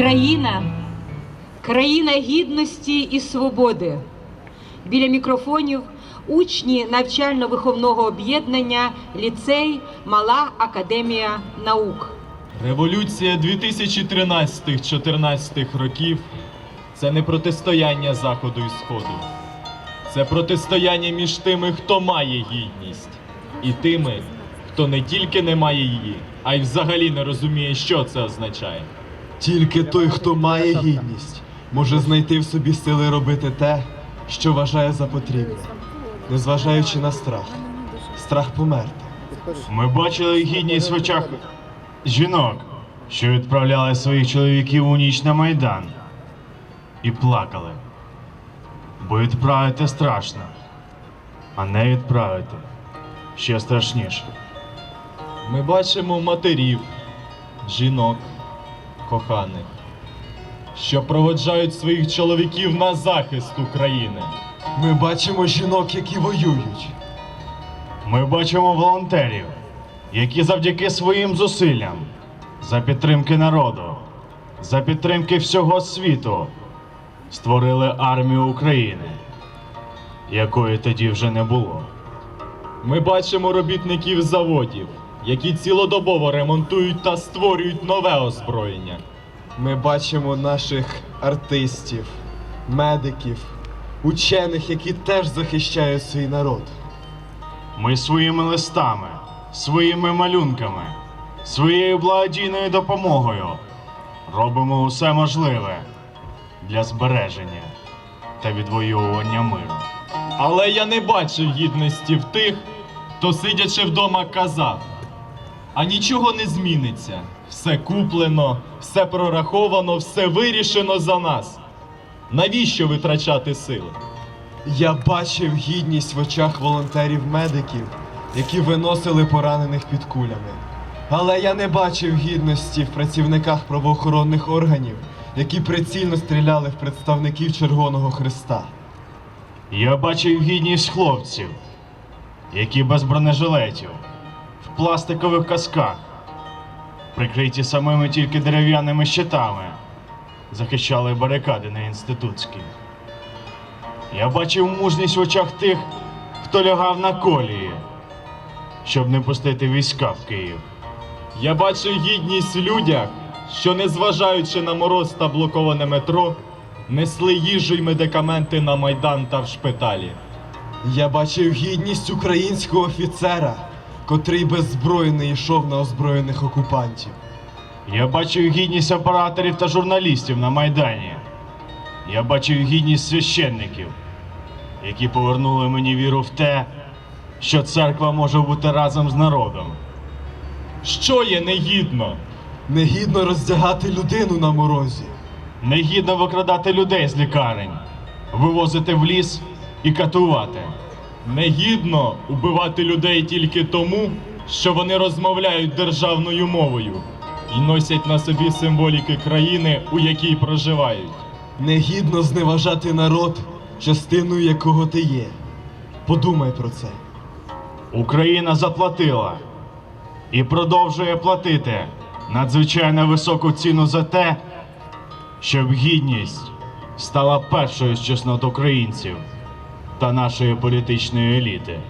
Україна країна гідності і свободи. Біля мікрофонів учні навчально-виховного об'єднання ліцей Мала Академія наук. Революція 2013-14 років це не протистояння Заходу і Сходу. Це протистояння між тими, хто має гідність, і тими, хто не тільки не має її, а й взагалі не розуміє, що це означає. Тільки той, хто має гідність, може знайти в собі сили робити те, що вважає за потрібне, незважаючи на страх. Страх померти. Ми бачили гідність в очах жінок, що відправляли своїх чоловіків у ніч на майдан і плакали. Бо відправити страшно, а не відправити ще страшніше. Ми бачимо матерів, жінок, коханих, що проводжають своїх чоловіків на захист України. Ми бачимо жінок, які воюють. Ми бачимо волонтерів, які завдяки своїм зусиллям за підтримки народу, за підтримки всього світу створили армію України, якої тоді вже не було. Ми бачимо робітників заводів, які цілодобово ремонтують та створюють нове озброєння. Ми бачимо наших артистів, медиків, учених, які теж захищають свій народ. Ми своїми листами, своїми малюнками, своєю благодійною допомогою робимо усе можливе для збереження та відвоювання миру. Але я не бачив гідності в тих, хто сидячи вдома казав. А нічого не зміниться. Все куплено, все прораховано, все вирішено за нас. Навіщо витрачати сили? Я бачив гідність в очах волонтерів-медиків, які виносили поранених під кулями. Але я не бачив гідності в працівниках правоохоронних органів, які прицільно стріляли в представників Червоного Христа. Я бачив гідність хлопців, які без бронежилетів, в пластикових касках, прикриті самими тільки дерев'яними щитами, захищали барикади на інститутській. Я бачив мужність в очах тих, хто лягав на колії, щоб не пустити війська в Київ. Я бачив гідність в людях, що, незважаючи на мороз та блоковане метро, несли їжу й медикаменти на майдан та в шпиталі. Я бачив гідність українського офіцера, котрий беззбройний йшов на озброєних окупантів. Я бачив гідність операторів та журналістів на Майдані. Я бачив гідність священників, які повернули мені віру в те, що церква може бути разом з народом. Що є негідно? Негідно роздягати людину на морозі. Негідно викрадати людей з лікарень, вивозити в ліс і катувати. Негідно убивати людей тільки тому, що вони розмовляють державною мовою і носять на собі символіки країни, у якій проживають. Негідно зневажати народ, частиною якого ти є. Подумай про це. Україна заплатила і продовжує платити надзвичайно високу ціну за те, щоб гідність стала першою з чеснот українців та нашої політичної еліти.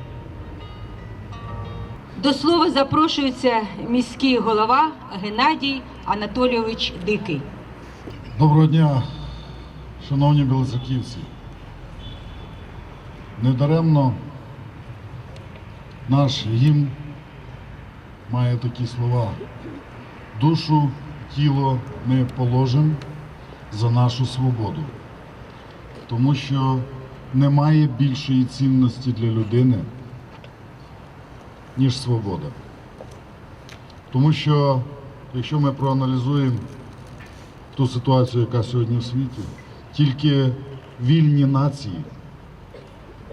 До слова запрошується міський голова Геннадій Анатолійович Дикий. Доброго дня, шановні білоцерківці. Недаремно наш гімн має такі слова. Душу, тіло ми положимо за нашу свободу. Тому що немає більшої цінності для людини, ніж свобода. Тому що, якщо ми проаналізуємо ту ситуацію, яка сьогодні в світі, тільки вільні нації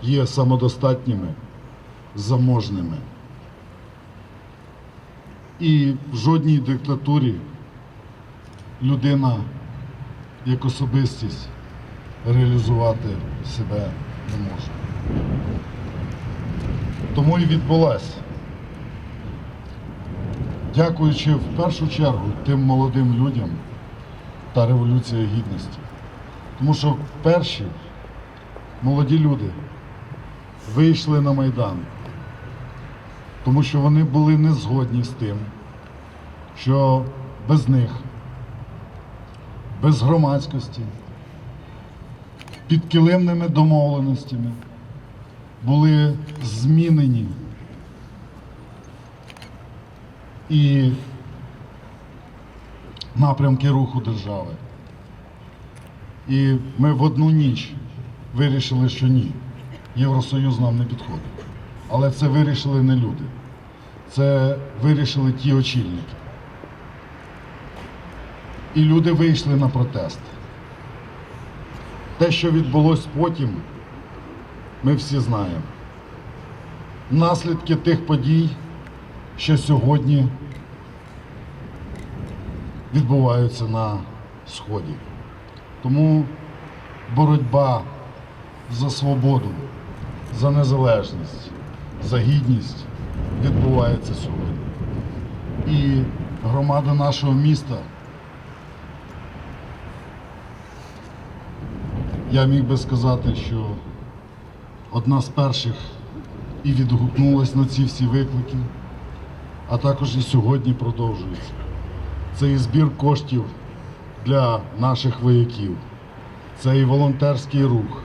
є самодостатніми, заможними. І в жодній диктатурі людина як особистість реалізувати себе не може. Тому і відбулася. Дякуючи в першу чергу тим молодим людям, та Революція Гідності. Тому що перші молоді люди вийшли на Майдан, тому що вони були не згодні з тим, що без них, без громадськості, під килимними домовленостями були змінені і напрямки руху держави. І ми в одну ніч вирішили, що ні, Євросоюз нам не підходить. Але це вирішили не люди. Це вирішили ті очільники. І люди вийшли на протест. Те, що відбулось потім, ми всі знаємо. Наслідки тих подій, що сьогодні відбуваються на Сході. Тому боротьба за свободу, за незалежність, за гідність відбувається сьогодні. І громада нашого міста, я міг би сказати, що одна з перших і відгукнулась на ці всі виклики, а також і сьогодні продовжується. Це і збір коштів для наших вояків, це і волонтерський рух,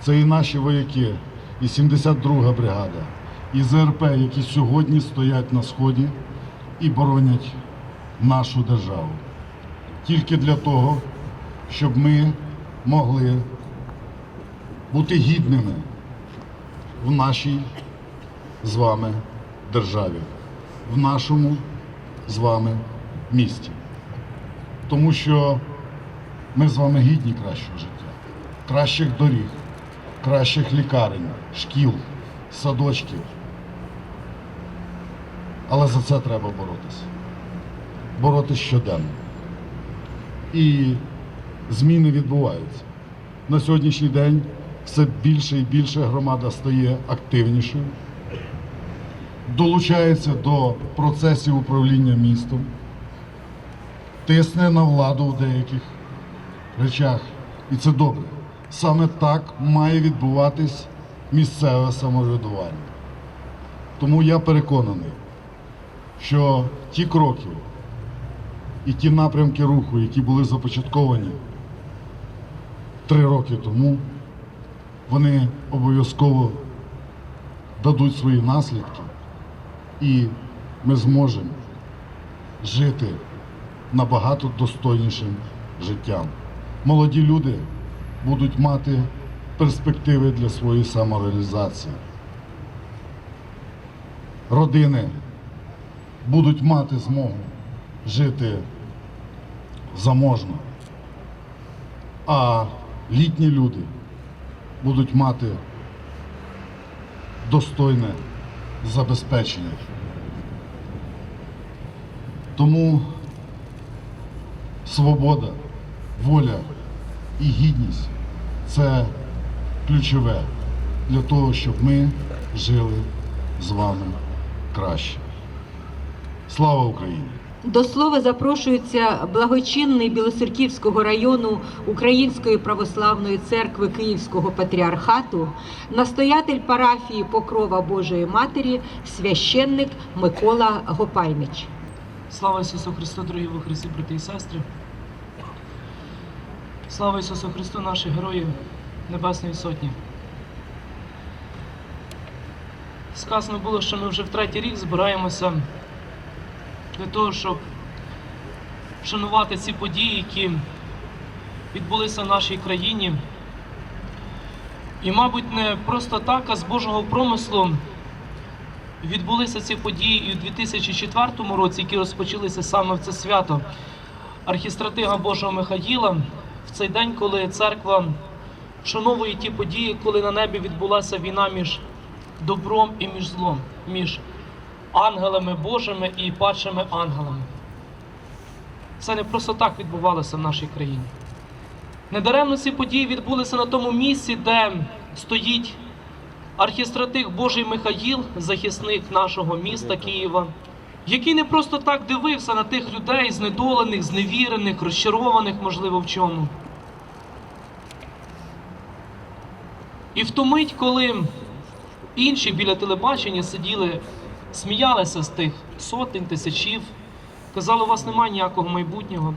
це і наші вояки, і 72-га бригада, і ЗРП, які сьогодні стоять на сході і боронять нашу державу. Тільки для того, щоб ми могли бути гідними в нашій з вами державі, в нашому з вами місті. Тому що ми з вами гідні кращого життя, кращих доріг, кращих лікарень, шкіл, садочків. Але за це треба боротися. Боротися щоденно. І зміни відбуваються. На сьогоднішній день все більше і більше громада стає активнішою, долучається до процесів управління містом, тисне на владу в деяких речах. І це добре. Саме так має відбуватись місцеве самоврядування. Тому я переконаний, що ті кроки і ті напрямки руху, які були започатковані три роки тому, вони обов'язково дадуть свої наслідки, і ми зможемо жити набагато достойнішим життям. Молоді люди будуть мати перспективи для своєї самореалізації. Родини будуть мати змогу жити заможно, а літні люди будуть мати достойне забезпечення. Тому свобода, воля і гідність це ключове для того, щоб ми жили з вами краще. Слава Україні! До слова запрошується благочинний Білосерківського району Української православної церкви Київського патріархату, настоятель парафії Покрова Божої Матері, священник Микола Гопайнич. Слава Ісусу Христу, дорогі во Христі, брати і сестри. Слава Ісусу Христу, наших героїв Небесної Сотні. Сказано було, що ми вже в третій рік збираємося для того, щоб вшанувати ці події, які відбулися в нашій країні. І, мабуть, не просто так, а з Божого промислу відбулися ці події і у 2004 році, які розпочалися саме в це свято архістратига Божого Михаїла, в цей день, коли церква вшановує ті події, коли на небі відбулася війна між добром і між злом, між ангелами Божими і падшими ангелами. Це не просто так відбувалося в нашій країні. Недаремно ці події відбулися на тому місці, де стоїть архістратиг Божий Михаїл, захисник нашого міста Києва, який не просто так дивився на тих людей, знедолених, зневірених, розчарованих, можливо, в чому. І в ту мить, коли інші біля телебачення сиділи, сміялися з тих сотень, тисячів, казали, у вас немає ніякого майбутнього.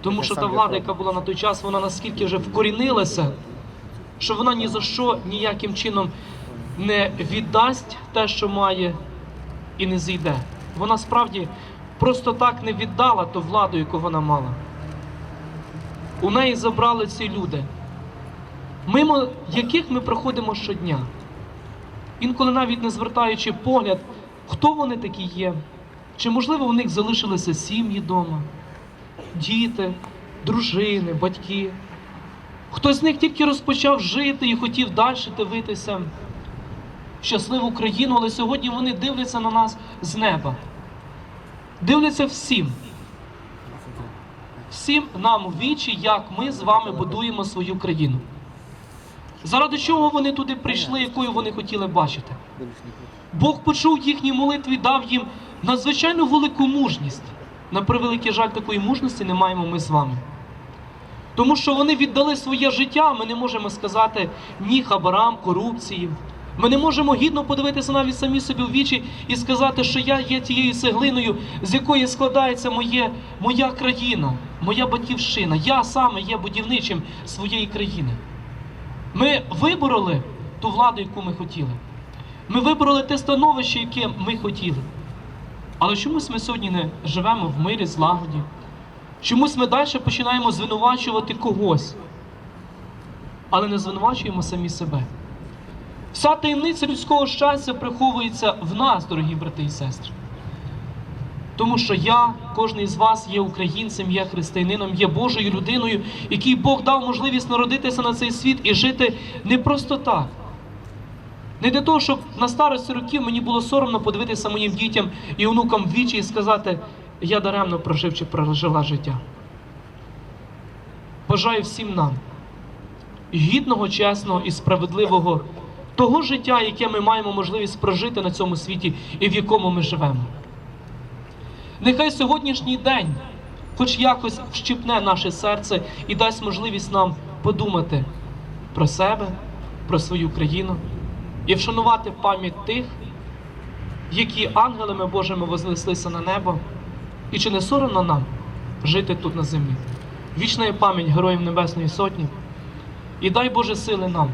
Тому що та влада, яка була на той час, вона наскільки вже вкорінилася, що вона ні за що ніяким чином не віддасть те, що має, і не зійде. Вона справді просто так не віддала ту владу, яку вона мала. У неї забрали ці люди, мимо яких ми проходимо щодня. Інколи навіть не звертаючи погляд, хто вони такі є, чи можливо у них залишилися сім'ї вдома, діти, дружини, батьки. Хтось з них тільки розпочав жити і хотів далі дивитися в щасливу країну, але сьогодні вони дивляться на нас з неба. Дивляться всім. Всім нам у вічі, як ми з вами будуємо свою країну. Заради чого вони туди прийшли, якою вони хотіли бачити? Бог почув їхні молитви і дав їм надзвичайно велику мужність. На превеликий жаль, такої мужності не маємо ми з вами. Тому що вони віддали своє життя, ми не можемо сказати ні хабарам, корупції. Ми не можемо гідно подивитися навіть самі собі в вічі і сказати, що я є тією цеглиною, з якої складається моє, моя країна, моя батьківщина. Я саме є будівничим своєї країни. Ми вибороли ту владу, яку ми хотіли. Ми вибороли те становище, яке ми хотіли. Але чомусь ми сьогодні не живемо в мирі, злагоді. Чомусь ми далі починаємо звинувачувати когось, але не звинувачуємо самі себе. Вся таємниця людського щастя приховується в нас, дорогі брати і сестри. Тому що я, кожен із вас є українцем, є християнином, є Божою людиною, якій Бог дав можливість народитися на цей світ і жити не просто так. Не для того, щоб на старості років мені було соромно подивитися моїм дітям і онукам вічі і сказати, я даремно прожив чи прожила життя. Бажаю всім нам гідного, чесного і справедливого того життя, яке ми маємо можливість прожити на цьому світі і в якому ми живемо. Нехай сьогоднішній день хоч якось вщипне наше серце і дасть можливість нам подумати про себе, про свою країну і вшанувати пам'ять тих, які ангелами Божими вознеслися на небо, і чи не соромно нам жити тут на землі. Вічна пам'ять Героїв Небесної Сотні. І дай Боже сили нам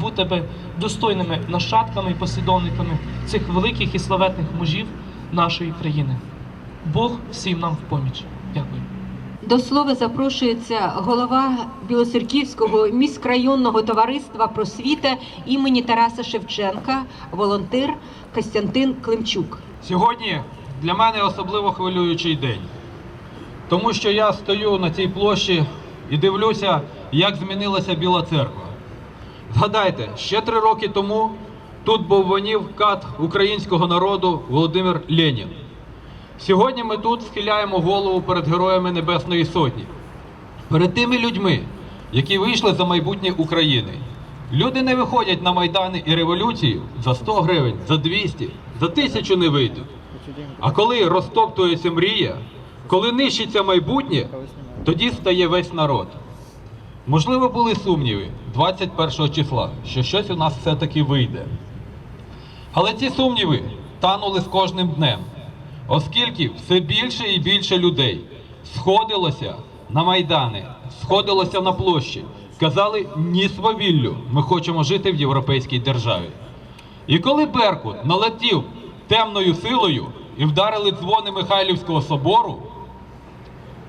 бути би достойними нащадками і послідовниками цих великих і славетних мужів нашої країни. Бог всім нам в поміч. Дякую. До слова запрошується голова Білоцерківського міськрайонного товариства просвіта імені Тараса Шевченка, волонтер Костянтин Климчук. Сьогодні для мене особливо хвилюючий день, тому що я стою на цій площі і дивлюся, як змінилася Біла церква. Згадайте, ще три роки тому тут був вонів кат українського народу Володимир Ленін. Сьогодні ми тут схиляємо голову перед героями Небесної Сотні, перед тими людьми, які вийшли за майбутнє України. Люди не виходять на майдани і революції за 100 гривень, за 200, за тисячу не вийдуть. А коли розтоптується мрія, коли нищиться майбутнє, тоді стає весь народ. Можливо, були сумніви 21 числа, що щось у нас все-таки вийде. Але ці сумніви танули з кожним днем, оскільки все більше і більше людей сходилося на майдани, сходилося на площі, казали ні свавіллю, ми хочемо жити в європейській державі. І коли Беркут налетів темною силою і вдарили дзвони Михайлівського собору,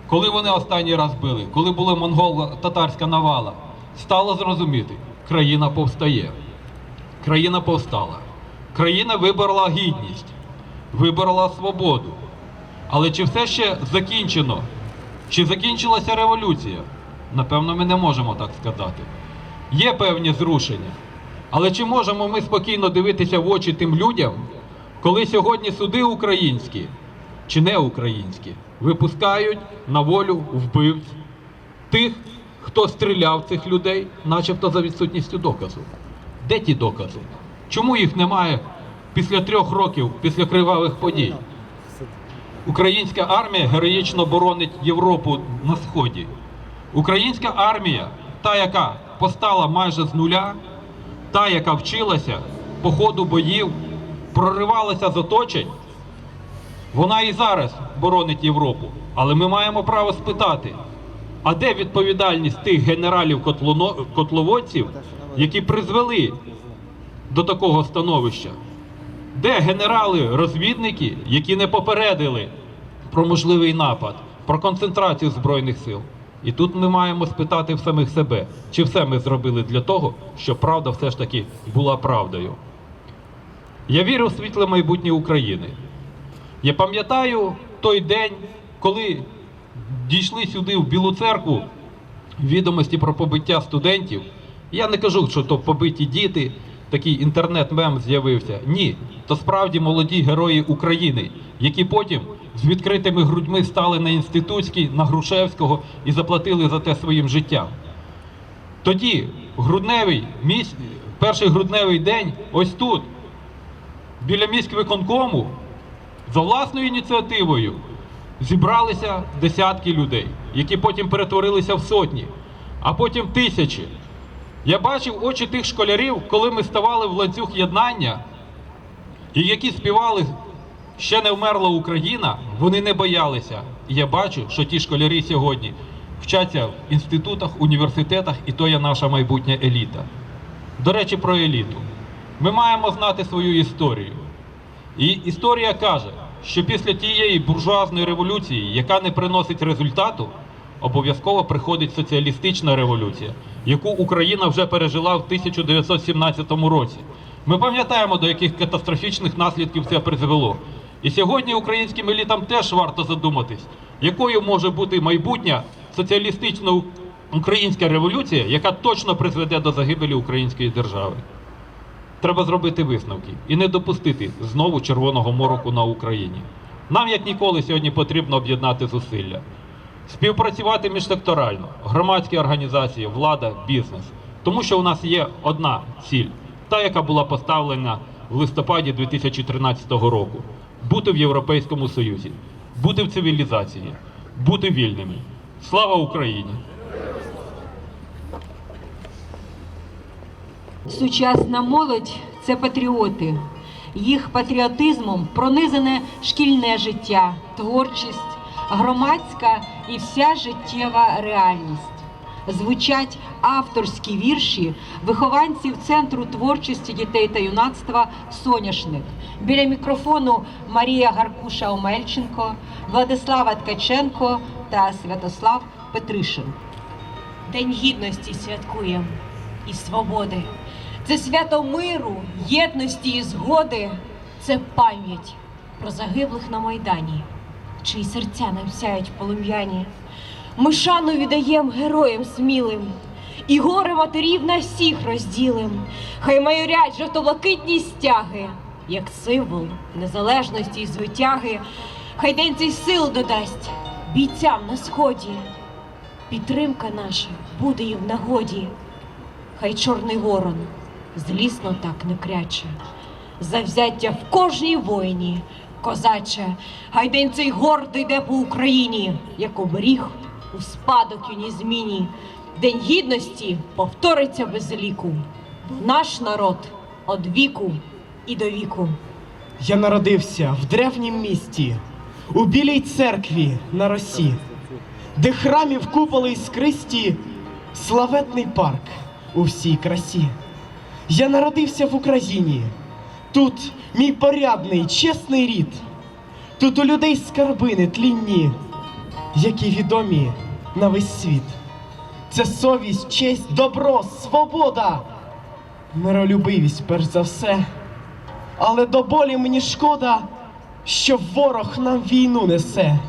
коли вони останній раз били, коли була монголо-татарська навала, стало зрозуміти, країна повстає. Країна повстала. Країна виборола гідність, виборола свободу. Але чи все ще закінчено? Чи закінчилася революція? Напевно, ми не можемо так сказати. Є певні зрушення. Але чи можемо ми спокійно дивитися в очі тим людям, коли сьогодні суди українські чи не українські випускають на волю вбивць тих, хто стріляв цих людей, начебто за відсутністю доказу? Де ті докази? Чому їх немає після трьох років, після кривавих подій? українська армія героїчно боронить Європу на сході. Українська армія, та, яка постала майже з нуля, та, яка вчилася по ходу боїв, проривалася з оточень, вона і зараз боронить Європу. Але ми маємо право спитати, а де відповідальність тих генералів котловодців, які призвели до такого становища? Де генерали-розвідники, які не попередили про можливий напад, про концентрацію збройних сил? І тут ми маємо спитати в самих себе, чи все ми зробили для того, щоб правда все ж таки була правдою. Я вірю в світле майбутнє України. Я пам'ятаю той день, коли дійшли сюди в Білу церкву відомості про побиття студентів. Я не кажу, що то побиті діти, такий інтернет-мем з'явився. Ні, то справді молоді герої України, які потім з відкритими грудьми стали на інститутській, на Грушевського і заплатили за те своїм життям. Тоді, грудневий міс... перший грудневий день, ось тут, біля міськвиконкому, за власною ініціативою зібралися десятки людей, які потім перетворилися в сотні, а потім тисячі. Я бачив очі тих школярів, коли ми ставали в ланцюг єднання, і які співали Ще не вмерла Україна, вони не боялися. І я бачу, що ті школярі сьогодні вчаться в інститутах, університетах, і то є наша майбутня еліта. До речі, про еліту. Ми маємо знати свою історію. І історія каже, що після тієї буржуазної революції, яка не приносить результату, обов'язково приходить соціалістична революція, яку Україна вже пережила в 1917 році. Ми пам'ятаємо, до яких катастрофічних наслідків це призвело. І сьогодні українським елітам теж варто задуматись, якою може бути майбутня соціалістична українська революція, яка точно призведе до загибелі української держави. Треба зробити висновки і не допустити знову червоного мороку на Україні. Нам, як ніколи, сьогодні потрібно об'єднати зусилля, співпрацювати міжсекторально, громадські організації, влада, бізнес. Тому що у нас є одна ціль, та, яка була поставлена в листопаді 2013 року: бути в Європейському Союзі, бути в цивілізації, бути вільними. Слава Україні! Сучасна молодь це патріоти. Їх патріотизмом пронизане шкільне життя, творчість, громадська і вся життєва реальність. Звучать авторські вірші вихованців Центру творчості дітей та юнацтва Соняшник. Біля мікрофону Марія Гаркуша Омельченко, Владислава Ткаченко та Святослав Петришин. День гідності святкуємо і свободи. Це свято миру, єдності і згоди. Це пам'ять про загиблих на майдані, чиї серця нам сяють полум'яні. Ми шану віддаєм героям смілим, і горе матерів на всіх розділим. Хай майорять жовто-блакитні стяги, як символ незалежності і звитяги. Хай день цей сил додасть бійцям на сході. Підтримка наша буде їм в нагоді. Хай чорний ворон злісно так не кряче. Завзяття в кожній воїні, козаче, хай день цей гордо йде по Україні, як оберіг у спадок юній зміні. День гідності повториться без ліку. Наш народ од віку і до віку. Я народився в древнім місті, у білій церкві на росі, де храмів куполи іскристі, славетний парк у всій красі. Я народився в Україні, тут мій порядний, чесний рід, тут у людей скарби нетлінні, які відомі на весь світ. Це совість, честь, добро, свобода, миролюбивість, перш за все. Але до болі мені шкода, що ворог нам війну несе.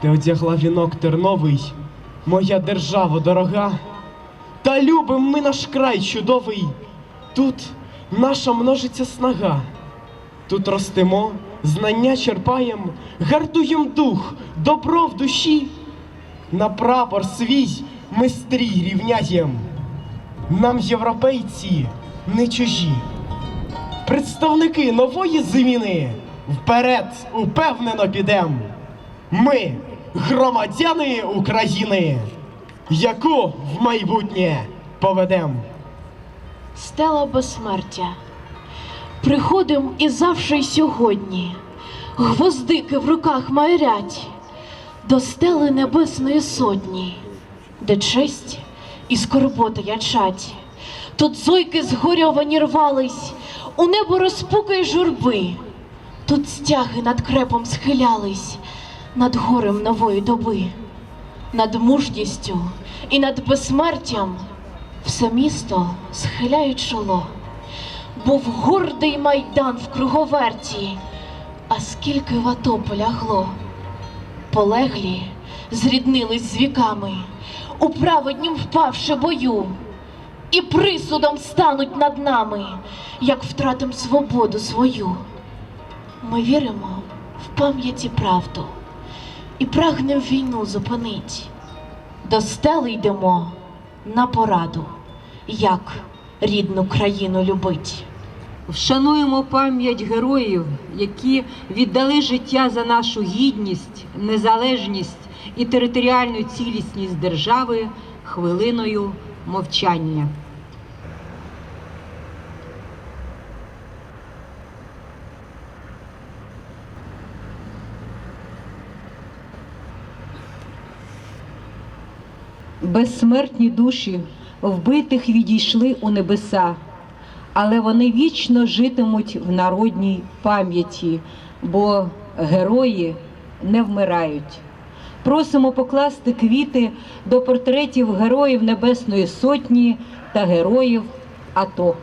Ти одягла вінок терновий, моя держава дорога. Та любим ми наш край чудовий. Тут наша множиться снага. Тут ростемо, знання черпаєм, гартуєм дух, добро в душі. На прапор свій ми стрій рівняєм. Нам європейці не чужі представники нової зміни вперед упевнено підем. Ми громадяни України, яку в майбутнє поведем. Стела безсмертя. Приходим і завжди й сьогодні. Гвоздики в руках майорять до стели небесної сотні, де честь і скорбота ячать. Тут зойки згорьовані рвались, у небо розпукає журби. Тут стяги над крепом схилялись, над горем нової доби, над мужністю і над безсмертям все місто схиляє чоло. Був гордий майдан в круговерті, а скільки в ато полягло. Полеглі зріднились з віками, у праведнім впавши бою, і присудом стануть над нами, як втратим свободу свою. Ми віримо в пам'яті правду і прагнем війну зупинить. До стели йдемо на пораду, як рідну країну любить. Вшануємо пам'ять героїв, які віддали життя за нашу гідність, незалежність і територіальну цілісність держави хвилиною мовчання. Безсмертні душі вбитих відійшли у небеса, але вони вічно житимуть в народній пам'яті, бо герої не вмирають. Просимо покласти квіти до портретів героїв Небесної Сотні та героїв АТО.